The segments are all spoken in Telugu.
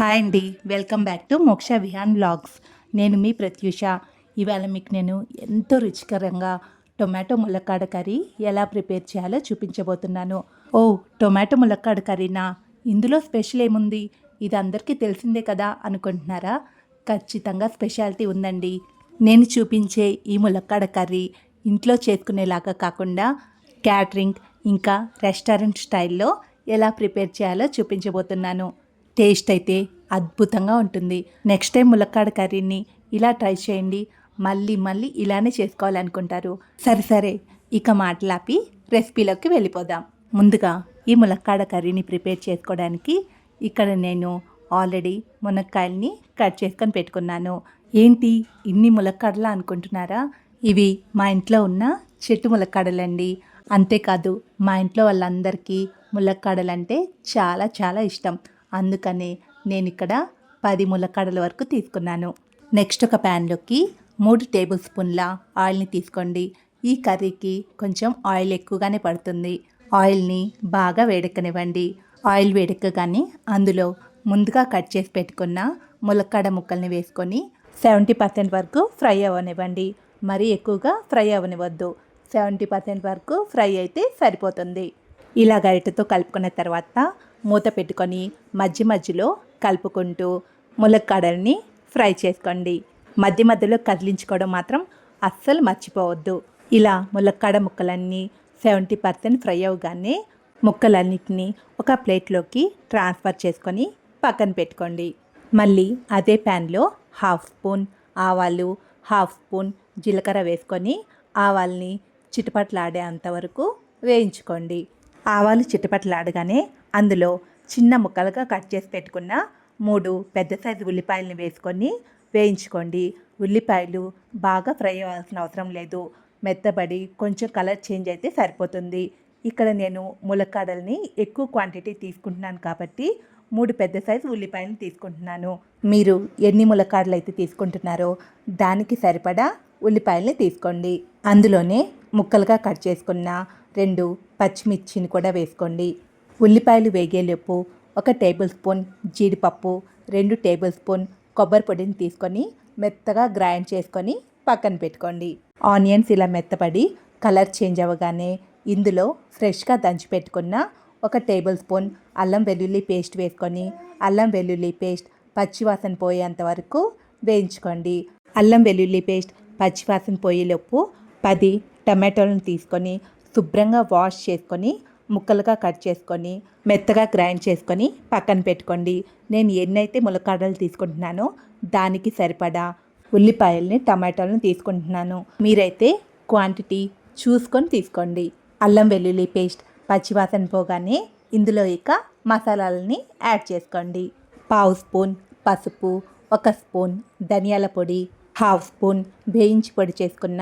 హాయ్ అండి వెల్కమ్ బ్యాక్ టు మోక్ష విహాన్ బ్లాగ్స్ నేను మీ ప్రత్యూష. ఇవాళ మీకు నేను ఎంతో రుచికరంగా టొమాటో ములక్కాడ కర్రీ ఎలా ప్రిపేర్ చేయాలో చూపించబోతున్నాను. ఓ టొమాటో ములక్కాడ కర్రీనా? ఇందులో స్పెషల్ ఏముంది? ఇది అందరికీ తెలిసిందే కదా అనుకుంటున్నారా? ఖచ్చితంగా స్పెషాలిటీ ఉందండి. నేను చూపించే ఈ ములక్కాడ కర్రీ ఇంట్లో చేసుకునేలాగా కాకుండా క్యాటరింగ్ ఇంకా రెస్టారెంట్ స్టైల్లో ఎలా ప్రిపేర్ చేయాలో చూపించబోతున్నాను. టేస్ట్ అయితే అద్భుతంగా ఉంటుంది. నెక్స్ట్ టైం ములక్కాడ కర్రీని ఇలా ట్రై చేయండి. మళ్ళీ మళ్ళీ ఇలానే చేసుకోవాలనుకుంటారు. సరే సరే. ఇక మాటలాపి రెసిపీలోకి వెళ్ళిపోదాం. ముందుగా ఈ ములక్కాడ కర్రీని ప్రిపేర్ చేసుకోవడానికి ఇక్కడ నేను ఆల్రెడీ మునక్కాయల్ని కట్ చేసుకొని పెట్టుకున్నాను. ఏంటి? ఇన్ని ములక్కాడలా అనుకుంటున్నారా? ఇవి మా ఇంట్లో ఉన్న చెట్టు ములక్కాడలండి. అంతేకాదు మా ఇంట్లో వాళ్ళందరికీ ములక్కాడలంటే చాలా చాలా ఇష్టం. అందుకనే నేను ఇక్కడ పది ములక్కాడల వరకు తీసుకున్నాను. నెక్స్ట్ ఒక ప్యాన్లోకి మూడు టేబుల్ స్పూన్ల ఆయిల్ని తీసుకోండి. ఈ కర్రీకి కొంచెం ఆయిల్ ఎక్కువగానే పడుతుంది. ఆయిల్ని బాగా వేడెక్కనివ్వండి. ఆయిల్ వేడెక్కగానే అందులో ముందుగా కట్ చేసి పెట్టుకున్న ములక్కాడ ముక్కల్ని వేసుకొని సెవెంటీ పర్సెంట్ వరకు ఫ్రై అవ్వనివ్వండి. మరీ ఎక్కువగా ఫ్రై అవ్వనివ్వద్దు. సెవెంటీ పర్సెంట్ వరకు ఫ్రై అయితే సరిపోతుంది. ఇలా గరిటతో కలుపుకున్న తర్వాత మూత పెట్టుకొని మధ్య మధ్యలో కలుపుకుంటూ ములక్కాడల్ని ఫ్రై చేసుకోండి. మధ్య మధ్యలో కదిలించుకోవడం మాత్రం అస్సలు మర్చిపోవద్దు. ఇలా ములక్కాడ ముక్కలన్నీ సెవెంటీ పర్సెంట్ ఫ్రై అవగానే ముక్కలన్నిటిని ఒక ప్లేట్లోకి ట్రాన్స్ఫర్ చేసుకొని పక్కన పెట్టుకోండి. మళ్ళీ అదే ప్యాన్లో హాఫ్ స్పూన్ ఆవాలు హాఫ్ స్పూన్ జీలకర్ర వేసుకొని ఆవాల్ని చిటపట్లాడే అంతవరకు వేయించుకోండి. ఆవాలు చిటపట్లాడగానే అందులో చిన్న ముక్కలుగా కట్ చేసి పెట్టుకున్న మూడు పెద్ద సైజు ఉల్లిపాయలని వేసుకొని వేయించుకోండి. ఉల్లిపాయలు బాగా ఫ్రై అవ్వాల్సిన అవసరం లేదు. మెత్తబడి కొంచెం కలర్ చేంజ్ అయితే సరిపోతుంది. ఇక్కడ నేను ములక్కాడల్ని ఎక్కువ క్వాంటిటీ తీసుకుంటున్నాను కాబట్టి మూడు పెద్ద సైజు ఉల్లిపాయలు తీసుకుంటున్నాను. మీరు ఎన్ని ములక్కాడలు అయితే తీసుకుంటున్నారో దానికి సరిపడా ఉల్లిపాయల్ని తీసుకోండి. అందులోనే ముక్కలుగా కట్ చేసుకున్న రెండు పచ్చిమిర్చిని కూడా వేసుకోండి. ఉల్లిపాయలు వేగేలోపు ఒక టేబుల్ స్పూన్ జీడిపప్పు రెండు టేబుల్ స్పూన్ కొబ్బరి పొడిని తీసుకొని మెత్తగా గ్రైండ్ చేసుకొని పక్కన పెట్టుకోండి. ఆనియన్స్ ఇలా మెత్తపడి కలర్ చేంజ్ అవ్వగానే ఇందులో ఫ్రెష్గా దంచి పెట్టుకున్న ఒక టేబుల్ స్పూన్ అల్లం వెల్లుల్లి పేస్ట్ వేసుకొని అల్లం వెల్లుల్లి పేస్ట్ పచ్చివాసన పోయేంత వరకు వేయించుకోండి. అల్లం వెల్లుల్లి పేస్ట్ పచ్చివాసన పోయేలోపు పది టమాటోలను తీసుకొని శుభ్రంగా వాష్ చేసుకొని ముక్కలుగా కట్ చేసుకొని మెత్తగా గ్రైండ్ చేసుకొని పక్కన పెట్టుకోండి. నేను ఎన్నైతే ములక్కాడలు తీసుకుంటున్నానో దానికి సరిపడా ఉల్లిపాయల్ని టమాటాలను తీసుకుంటున్నాను. మీరైతే క్వాంటిటీ చూసుకొని తీసుకోండి. అల్లం వెల్లుల్లి పేస్ట్ పచ్చివాసన పోగానే ఇందులో ఇక మసాలాలని యాడ్ చేసుకోండి. పావు స్పూన్ పసుపు ఒక స్పూన్ ధనియాల పొడి హాఫ్ స్పూన్ వేయించి పొడి చేసుకున్న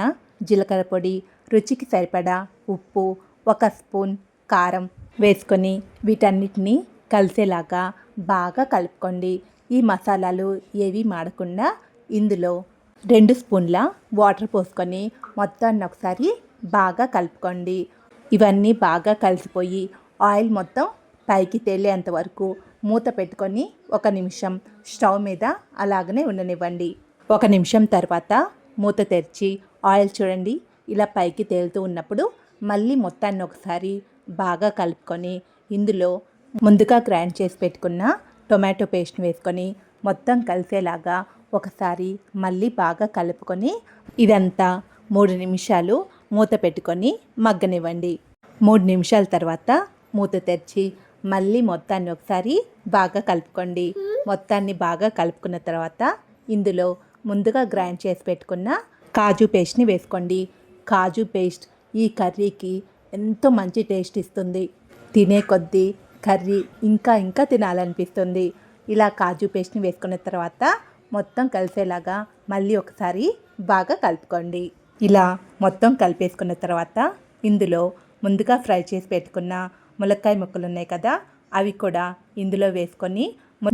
జీలకర్ర పొడి రుచికి సరిపడా ఉప్పు ఒక స్పూన్ కారం వేసుకొని వీటన్నిటిని కలిసేలాగా బాగా కలుపుకోండి. ఈ మసాలాలు ఏవి మాడకుండా ఇందులో రెండు స్పూన్ల వాటర్ పోసుకొని మొత్తాన్ని ఒకసారి బాగా కలుపుకోండి. ఇవన్నీ బాగా కలిసిపోయి ఆయిల్ మొత్తం పైకి తేలేంత వరకు మూత పెట్టుకొని ఒక నిమిషం స్టవ్ మీద అలాగనే ఉండనివ్వండి. ఒక నిమిషం తర్వాత మూత తెరిచి ఆయిల్ చూడండి. ఇలా పైకి తేలుతూ ఉన్నప్పుడు మళ్ళీ మొత్తాన్ని ఒకసారి బాగా కలుపుకొని ఇందులో ముందుగా గ్రైండ్ చేసి పెట్టుకున్న టొమాటో పేస్ట్ని వేసుకొని మొత్తం కలిసేలాగా ఒకసారి మళ్ళీ బాగా కలుపుకొని ఇదంతా మూడు నిమిషాలు మూత పెట్టుకొని మగ్గనివ్వండి. మూడు నిమిషాల తర్వాత మూత తెరిచి మళ్ళీ మొత్తాన్ని ఒకసారి బాగా కలుపుకోండి. మొత్తాన్ని బాగా కలుపుకున్న తర్వాత ఇందులో ముందుగా గ్రైండ్ చేసి పెట్టుకున్న కాజు పేస్ట్ని వేసుకోండి. కాజు పేస్ట్ ఈ కర్రీకి ఎంతో మంచి టేస్ట్ ఇస్తుంది. తినే కొద్దీ కర్రీ ఇంకా ఇంకా తినాలనిపిస్తుంది. ఇలా కాజు పేస్ట్ని వేసుకున్న తర్వాత మొత్తం కలిసేలాగా మళ్ళీ ఒకసారి బాగా కలుపుకోండి. ఇలా మొత్తం కలిపేసుకున్న తర్వాత ఇందులో ముందుగా ఫ్రై చేసి పెట్టుకున్న ములక్కాయ ముక్కలు ఉన్నాయి కదా అవి కూడా ఇందులో వేసుకొని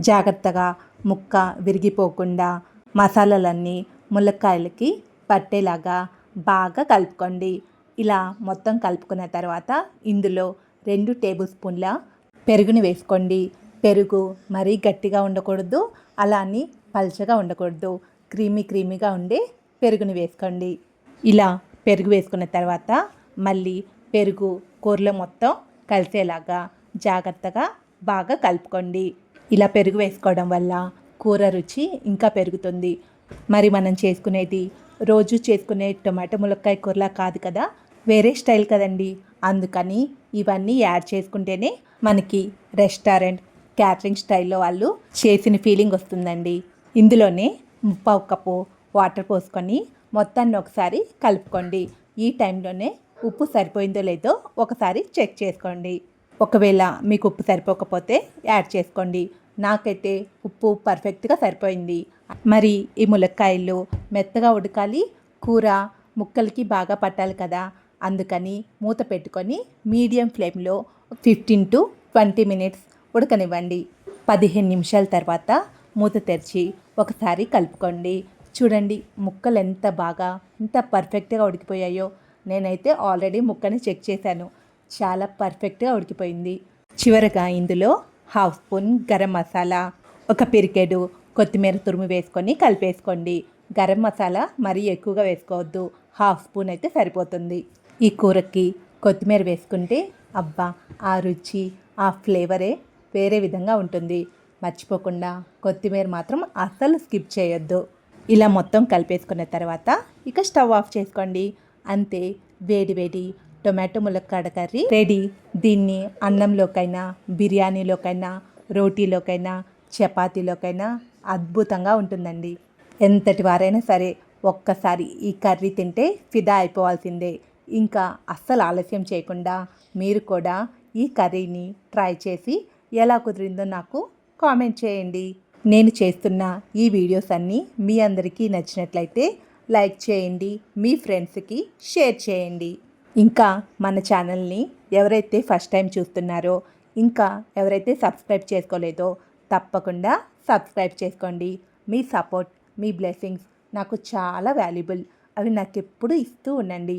జాగ్రత్తగా ముక్క విరిగిపోకుండా మసాలాలన్నీ ములక్కాయలకి పట్టేలాగా బాగా కలుపుకోండి. ఇలా మొత్తం కలుపుకున్న తర్వాత ఇందులో రెండు టేబుల్ స్పూన్ల పెరుగుని వేసుకోండి. పెరుగు మరీ గట్టిగా ఉండకూడదు అలా అని పల్చగా ఉండకూడదు. క్రీమీ క్రీమీగా ఉండే పెరుగుని వేసుకోండి. ఇలా పెరుగు వేసుకున్న తర్వాత మళ్ళీ పెరుగు కూరలో మొత్తం కలిసేలాగా జాగ్రత్తగా బాగా కలుపుకోండి. ఇలా పెరుగు వేసుకోవడం వల్ల కూర రుచి ఇంకా పెరుగుతుంది. మరి మనం చేసుకునేది రోజు చేసుకునే టొమాటో ములక్కాయ కూరలా కాదు కదా వేరే స్టైల్ కదండి. అందుకని ఇవన్నీ యాడ్ చేసుకుంటేనే మనకి రెస్టారెంట్ క్యాటరింగ్ స్టైల్లో వాళ్ళు చేసిన ఫీలింగ్ వస్తుందండి. ఇందులోనే ముప్పావు కప్పు వాటర్ పోసుకొని మొత్తాన్ని ఒకసారి కలుపుకోండి. ఈ టైంలోనే ఉప్పు సరిపోయిందో లేదో ఒకసారి చెక్ చేసుకోండి. ఒకవేళ మీకు ఉప్పు సరిపోకపోతే యాడ్ చేసుకోండి. నాకైతే ఉప్పు పర్ఫెక్ట్గా సరిపోయింది. మరి ఈ ములక్కాయలు మెత్తగా ఉడకాలి కూర ముక్కలకి బాగా పట్టాలి కదా. అందుకని మూత పెట్టుకొని మీడియం ఫ్లేమ్లో ఫిఫ్టీన్ టు ట్వంటీ మినిట్స్ ఉడకనివ్వండి. పదిహేను నిమిషాల తర్వాత మూత తెరిచి ఒకసారి కలుపుకోండి. చూడండి ముక్కలు ఎంత బాగా ఎంత పర్ఫెక్ట్గా ఉడికిపోయాయో. నేనైతే ఆల్రెడీ ముక్కని చెక్ చేశాను. చాలా పర్ఫెక్ట్గా ఉడికిపోయింది. చివరగా ఇందులో హాఫ్ స్పూన్ గరం మసాలా ఒక పిరికెడు కొత్తిమీర తురుము వేసుకొని కలిపేసుకోండి. గరం మసాలా మరీ ఎక్కువగా వేసుకోవద్దు. హాఫ్ స్పూన్ అయితే సరిపోతుంది. ఈ కూరకి కొత్తిమీర వేసుకుంటే అబ్బా ఆ రుచి ఆ ఫ్లేవరే వేరే విధంగా ఉంటుంది. మర్చిపోకుండా కొత్తిమీర మాత్రం అస్సలు స్కిప్ చేయొద్దు. ఇలా మొత్తం కలిపేసుకున్న తర్వాత ఇక స్టవ్ ఆఫ్ చేసుకోండి. అంతే వేడి వేడి టొమాటో ములక్కాడ కర్రీ రెడీ. దీన్ని అన్నంలోకైనా బిర్యానీలోకైనా రోటీలోకైనా చపాతీలోకైనా అద్భుతంగా ఉంటుందండి. ఎంతటి వారైనా సరే ఒక్కసారి ఈ కర్రీ తింటే ఫిదా అయిపోవాల్సిందే. ఇంకా అస్సలు ఆలస్యం చేయకుండా మీరు కూడా ఈ కర్రీని ట్రై చేసి ఎలా కుదిరిందో నాకు కామెంట్ చేయండి. నేను చేస్తున్న ఈ వీడియోస్ అన్నీ మీ అందరికీ నచ్చినట్లయితే లైక్ చేయండి మీ ఫ్రెండ్స్కి షేర్ చేయండి. ఇంకా మన ఛానల్ని ఎవరైతే ఫస్ట్ టైం చూస్తున్నారో ఇంకా ఎవరైతే సబ్స్క్రైబ్ చేసుకోలేదో తప్పకుండా సబ్స్క్రైబ్ చేసుకోండి. మీ సపోర్ట్ మీ బ్లెస్సింగ్స్ నాకు చాలా వాల్యుబుల్. అవి నాకు ఎప్పుడు ఇస్తూ ఉండండి.